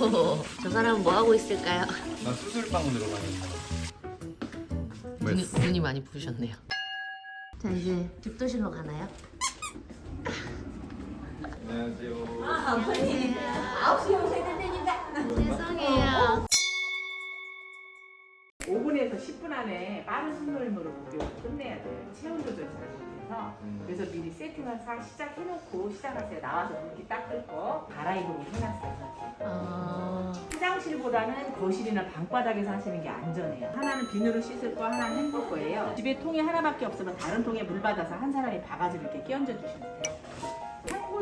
오호, 저 사람은 뭐 하고 있을까요? 나 수술방 들어가는 눈이, 눈이 많이 부으셨네요. 자 이제 집도실로 가나요? 안녕하세요. 죄송해요. 5분에서 10분 안에 빠른 숨놀림으로 목욕을 끝내야 돼요. 체온 조절 잘 못해서. 음. 그래서 미리 세팅을 싹 시작해놓고 시작하세요. 나와서 물기 딱 끓고 갈아입으면 해놨어요. 어... 화장실보다는 거실이나 방바닥에서 하시는 게 안전해요. 하나는 비누로 씻을 거, 하나는 헹굴 거예요. 집에 통이 하나밖에 없으면 다른 통에 물 받아서 한 사람이 바가지를 이렇게 끼얹어 주시면 돼요.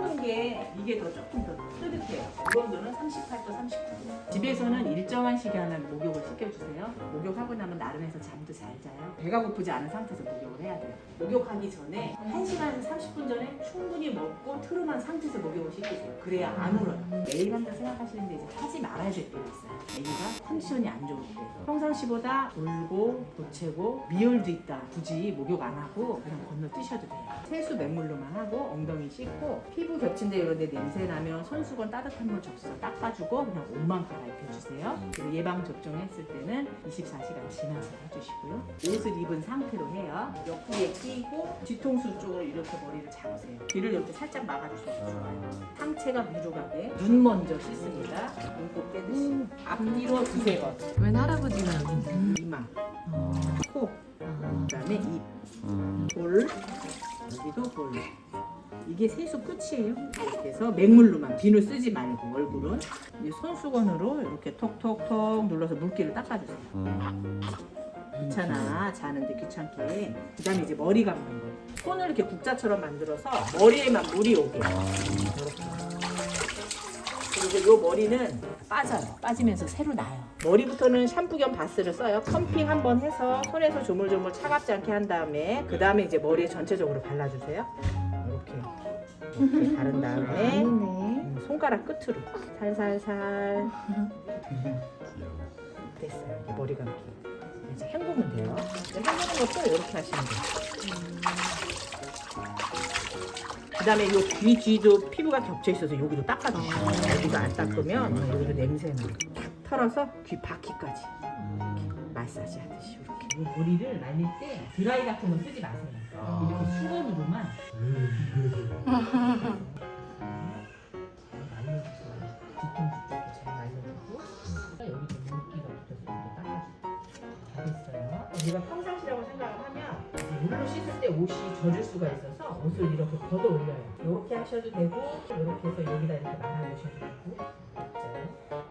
헹구는 게 이게 더 조금 더 뜨뜻해요. 무건도는 38도, 39도. 집에서는 일정한 시간을 목욕을 시켜주세요. 목욕하고 나면 나른해서 잠도 잘 자요. 배가 고프지 않은 상태에서 목욕을 해야 돼요. 목욕하기 전에 1시간에서 30분 전에 충분히 먹고 트름한 상태에서 목욕을 시키세요. 그래야 안 울어요. 매일 한다 생각하시는데 이제 하지 말아야 될 때가 있어요. 애기가 컨디션이 안 좋을 때. 평상시보다 울고 보채고 미열도 있다. 굳이 목욕 안 하고 그냥 건너뛰셔도 돼요. 세수 맹물로만 하고 엉덩이 씻고 피부 겹친 데 이런 데 냄새 나면 손수건 따뜻한 물 접수서 닦아주고 그냥 옷만 갈아입혀 주세요. 그리고 예방 접종했을 때는 24시간 지나서 해주시고요. 옷을 입은 상태로 해요. 옆구리에 끼고 뒤통수 쪽으로 이렇게 머리를 잡으세요. 귀를 이렇게 살짝 막아주셔도 좋아요. 상체가 부족하게 눈 먼저 씻습니다. 눈곱 떼듯이 앞뒤로 두세 번. 웬 할아버지는? 이마, 어... 코, 어... 그다음에 입, 볼, 여기도 볼. 이게 세수 끝이에요. 그래서 맹물로만 비누 쓰지 말고 얼굴은 이제 손수건으로 이렇게 톡톡톡 눌러서 물기를 닦아주세요. 귀찮아 자는데 귀찮게. 그다음에 이제 머리 감는 거. 손을 이렇게 국자처럼 만들어서 머리에만 물이 오게. 이렇게. 그리고 이 머리는 빠져요. 빠지면서 새로 나요. 머리부터는 샴푸 겸 바스를 써요. 펌핑 한번 해서 손에서 조물조물 차갑지 않게 한 다음에 그 다음에 이제 머리에 전체적으로 발라주세요. 이렇게 이렇게 바른 다음에. 음, 손가락 끝으로 살살살 됐어요. 머리 감기. 이제 헹구면 돼요. 이제 헹구는 것도 이렇게 하시면 돼요. 그다음에 요 귀 뒤도 피부가 겹쳐 있어서 여기도 닦아주세요. 여기도 안 닦으면 여기도 냄새나. 탁 털어서 귀 바퀴까지 마사지 하듯이 이렇게. 이 머리를 말릴 때 드라이 같은 거 쓰지 마세요. 이렇게 수건으로만. 말려주세요. 뒤통수 쪽도 잘 말려주고 여기도 물기가 붙어서 이렇게 닦아주고 잘했어요. 우리가 평상시라고 생각을 하면 물로 씻을 때 옷이 젖을 수가 있어서 옷을 이렇게 걷어 올려요. 이렇게 하셔도 되고 이렇게 해서 여기다 이렇게 말아주셔도 되고 있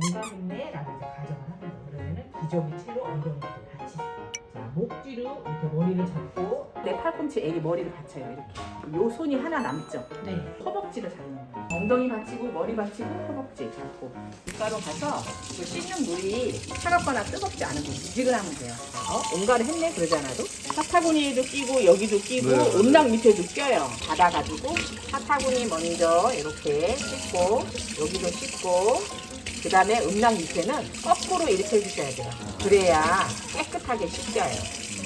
어, 온감있네라고 이제 가정을 합니다. 그러면은 기저귀 채로 엉덩이도 같이 자, 목 뒤로 이렇게 머리를 잡고 내 팔꿈치 애기 머리를 받쳐요 이렇게 요 손이 하나 남죠 네. 허벅지를 잡는 거예요 엉덩이 받치고 머리 받치고 허벅지 잡고 밑가로 가서 그 씻는 물이 차갑거나 뜨겁지 않은 물 미지근하면 돼요 어? 온가를 했네 그러지 않아도 사타구니에도 끼고 여기도 끼고 네. 온낭 밑에도 껴요 받아가지고 사타구니 먼저 이렇게 씻고 여기도 씻고 그 다음에 음낭 밑에는 거꾸로 이렇게 해주셔야 돼요. 그래야 깨끗하게 씻겨요.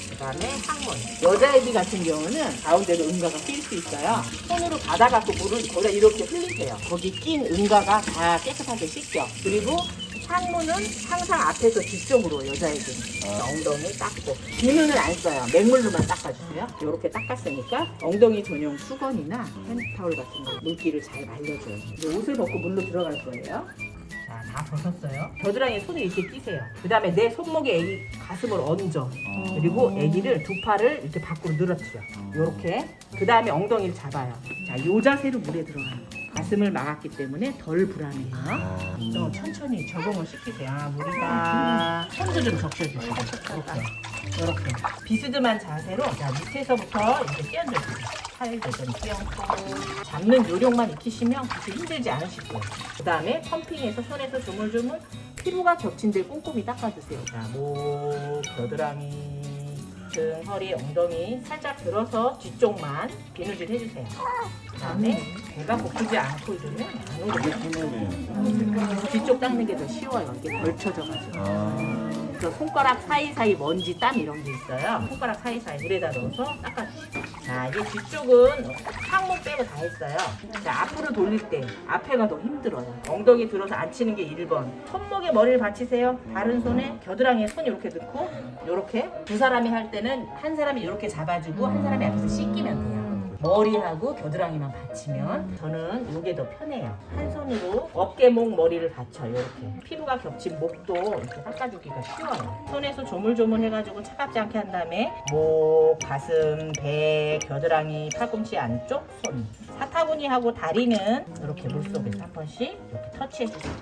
그 다음에 항문. 여자애기 같은 경우는 가운데로 응가가 낄 수 있어요. 손으로 받아갖고 물을 거기다 이렇게 흘리세요. 거기 낀 응가가 다 깨끗하게 씻겨. 그리고 항문은 항상 앞에서 뒤쪽으로 여자애기는 엉덩이 닦고 비누는 안 써요. 맹물로만 닦아주세요. 이렇게 닦았으니까 엉덩이 전용 수건이나 핸드타올 같은 거 물기를 잘 말려줘요. 이제 옷을 벗고 물로 들어갈 거예요. 자, 다 벗었어요. 겨드랑이에 손을 이렇게 끼세요. 그 다음에 내 손목에 애기 가슴을 얹어. 그리고 애기를 두 팔을 이렇게 밖으로 늘어뜨려. 요렇게. 그 다음에 엉덩이를 잡아요. 자, 요 자세로 물에 들어가는 거. 가슴을 막았기 때문에 덜 불안해요. 좀 천천히 적응을 시키세요. 아, 우리가 손도 좀 적셔주세요. 이렇게. 이렇게. 비스듬한 자세로 자, 밑에서부터 이렇게 끼얹어주세요. 팔도 좀 끼얹고 잡는 요령만 익히시면 그렇게 힘들지 않으실 거예요. 그 다음에 펌핑해서 손에서 조물조물 피부가 겹친 데 꼼꼼히 닦아주세요. 자, 목, 겨드랑이, 등, 허리, 엉덩이 살짝 들어서 뒤쪽만 비누질 해주세요. 그 다음에 배가 고프지 않고 이러면 안 오르요. 뒤쪽 닦는 게 더 쉬워요. 이게 걸쳐져가지고. 그래서 손가락 사이사이 먼지, 땀 이런 게 있어요. 손가락 사이사이 물에다 넣어서 닦아주시고. 자, 이제 뒤쪽은 항목 빼고 다 했어요. 자, 앞으로 돌릴 때 앞에가 더 힘들어요. 엉덩이 들어서 앉히는 게 1번. 손목에 머리를 받치세요. 다른 손에 겨드랑이에 손 이렇게 넣고 이렇게 두 사람이 할 때는 한 사람이 이렇게 잡아주고 한 사람이 앞에서 씻기면 돼요. 머리하고 겨드랑이만 받치면 저는 이게 더 편해요. 한 손으로 어깨, 목, 머리를 받쳐요. 이렇게 피부가 겹친 목도 이렇게 닦아주기가 쉬워요. 손에서 조물조물 해가지고 차갑지 않게 한 다음에 목, 가슴, 배, 겨드랑이, 팔꿈치 안쪽, 손. 사타구니하고 다리는 이렇게 물속에서 한 번씩 이렇게 터치해주세요.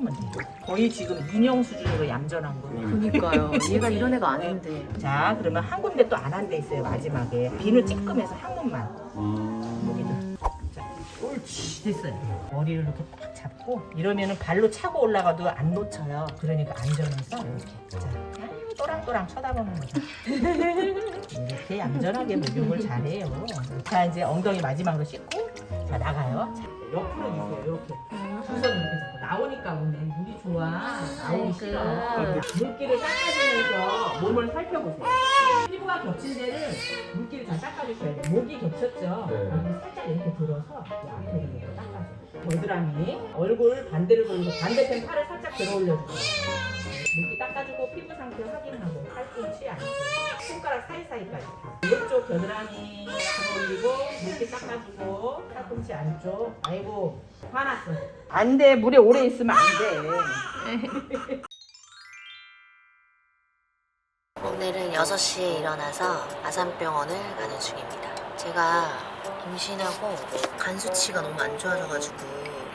헹구면 돼요. 거의 지금 인형 수준으로 얌전한 거예요. 그니까요. 얘가 이런 애가 아닌데. 자, 그러면 한 군데 또 안 한 데 있어요, 마지막에. 비누 찔끔해서 한 곳만. 여기도. 자, 옳지. 됐어요. 머리를 이렇게 딱 잡고, 이러면은 발로 차고 올라가도 안 놓쳐요. 그러니까 안전해서 이렇게. 자, 아유, 또랑또랑 쳐다보는 거죠. 이렇게 얌전하게 목욕을 잘해요. 자, 이제 엉덩이 마지막으로 씻고, 자, 나가요. 자, 옆으로 주세요, 이렇게. 두손 이렇게 잡고. 나오니까 오늘 물이 좋아. 나오기 싫어. 물기를 닦아주면서 몸을 살펴보세요. 피부가 겹친 데는 물기를 잘 닦아주셔야 돼요. 목이 겹쳤죠? 네. 여기 살짝 이렇게 들어서 이 앞에 이렇게 닦아줘요. 겨드랑이, 얼굴 반대를 돌리고 반대편 팔을 살짝 들어 올려주세요. 물기 닦아주고 피부 상태 확인하고 팔꿈치 안쪽 손가락 사이사이까지 다. 이쪽 겨드랑이 들어 올리고 물기 닦아주고 팔꿈치 안쪽 아이고 화났어 안 돼 물에 오래 있으면 안 돼 오늘은 6시에 일어나서 아산병원을 가는 중입니다. 제가 임신하고 간 수치가 너무 안 좋아져가지고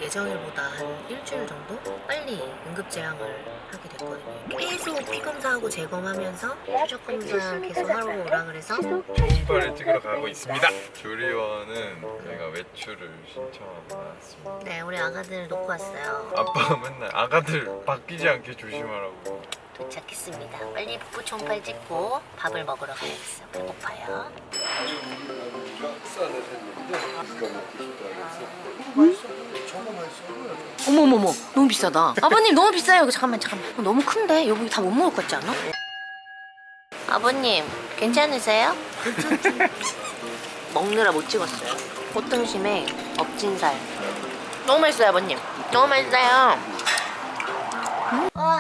예정일보다 한 일주일 정도 빨리 응급제항을 하게 됐거든요. 계속 피 검사하고 재검하면서 추적 검사 계속 하러 오라 그래서 신발을 찍으러 가고 있습니다. 조리원은 저희가 외출을 신청하고 나왔습니다. 네 우리 아가들 놓고 왔어요. 아빠가 맨날 아가들 바뀌지 않게 조심하라고. 도착했습니다. 빨리 뽀뽀 총빨 찍고 밥을 먹으러 가야겠어요. 배고파요. 어머머머 너무 비싸다. 아버님 너무 비싸요. 이거 잠깐만 잠깐만. 이거 너무 큰데? 여기 다못 먹을 것 같지 않아? 아버님 괜찮으세요? 먹느라 못 찍었어요. 꽃등심에 엎진살. 너무 맛있어요 아버님. 너무 맛있어요. 음? 와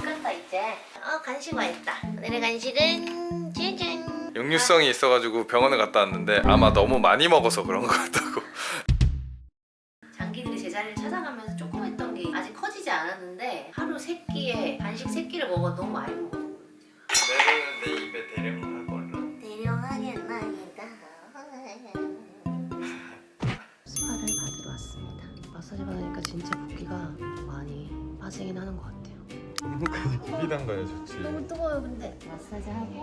끝났다 이제. 어 간식 맛있다. 오늘의 간식은 짜잔 역류성이 있어가지고 병원에 갔다 왔는데 아마 너무 많이 먹어서 그런 것 같다고. 빠지긴 하는 것 같아요. 비단 거야 좋지. 너무 뜨거워요 근데. 마사지하고.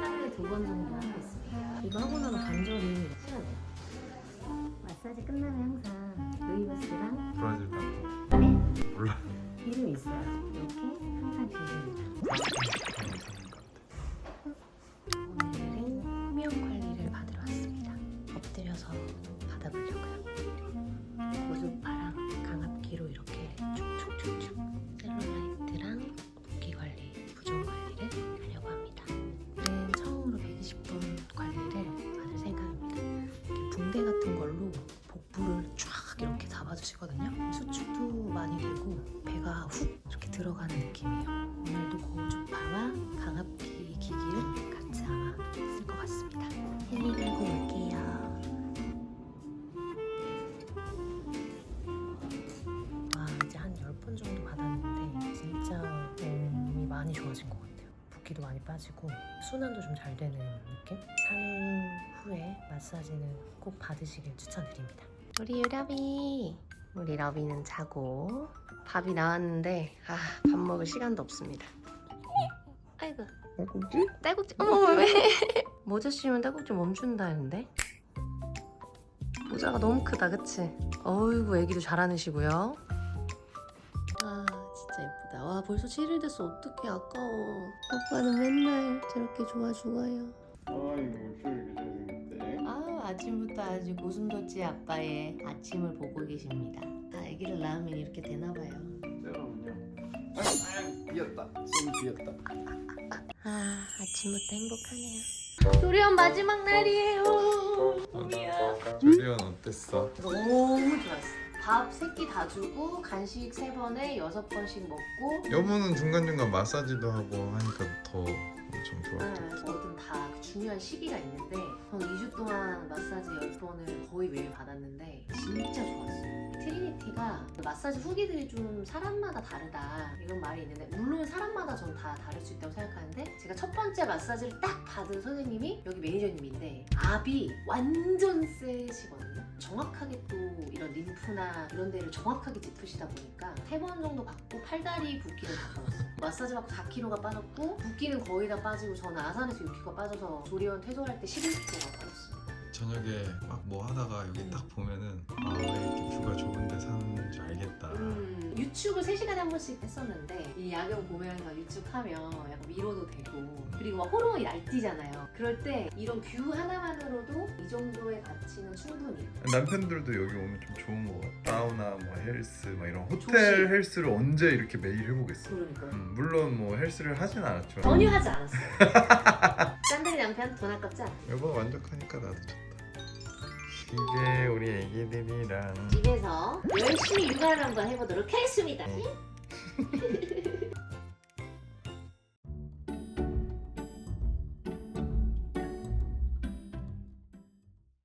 하루에 두 번 정도 하고 있습니다. 이거 하고 나면 관절이 시원해요 같은 걸 빠지고 순환도 좀 잘 되는 느낌? 산후 후에 마사지는 꼭 받으시길 추천드립니다. 우리 유라비. 우리 러비는 자고 밥이 나왔는데 아 밥 먹을 시간도 없습니다. 아이고. 딸꾹질? 딸꾹질. 어머 왜? 모자 씌우면 딸꾹질 멈춘다는데? 모자가 너무 크다 그치? 어이구 애기도 잘 안으시고요. 아 진짜 예쁘다 와 벌써 7일 됐어 어떡해 아까워 오빠는 맨날 저렇게 좋아 죽어요 아이고. 아 아침부터 아주 고슴도치 아빠의 아침을 보고 계십니다 아 애기를 낳으면 이렇게 되나봐요 여러분요. 비었다. 손이 비었다. 아 아침부터 행복하네요 조리원 마지막 날이에요. 조리원 어땠어? 너무 좋았어. 밥 세 끼 다 주고 간식 세 번에 여섯 번씩 먹고 여보는 중간중간 마사지도 하고 하니까 더 엄청 좋아. 네, 뭐든 다그 중요한 시기가 있는데 저는 2주 동안 마사지 10번을 거의 매일 받았는데 진짜 좋았어요. 트리니티가 마사지 후기들이 좀 사람마다 다르다 이런 말이 있는데 물론 사람마다 전 다 다를 수 있다고 생각하는데 제가 첫 번째 마사지를 딱 받은 선생님이 여기 매니저님인데 압이 완전 세시거든요. 정확하게 또 이런 림프나 이런 데를 정확하게 짚으시다 보니까 세 번 정도 받고 팔다리 붓기를 다 빠졌어요. 마사지 받고 4kg가 빠졌고 붓기는 거의 다 빠지고 저는 아산에서 6kg가 빠져서 조리원 퇴소할 때 11kg가 빠졌어요. 저녁에 막 뭐 하다가 여기 딱 보면은 유축을 3시간에 한 번씩 했었는데 이 야경 보면서 유축하면 약간 위로도 되고 그리고 막 호르몬이 날뛰잖아요. 그럴 때 이런 뷰 하나만으로도 이 정도의 가치는 충분히 남편들도 여기 오면 좀 좋은 거 같아. 사우나, 뭐 헬스, 막 이런 호텔 조식. 헬스를 언제 이렇게 매일 해보겠어. 그러니까 음, 물론 뭐 헬스를 하진 않았지만 전혀 하지 않았어요. 짠들이 남편 돈 아깝지 않아. 여보 만족하니까 나도 좋다. 이제 우리 애기들이랑 집에서 열심히 육아를 한번 해보도록 하겠습니다. 응.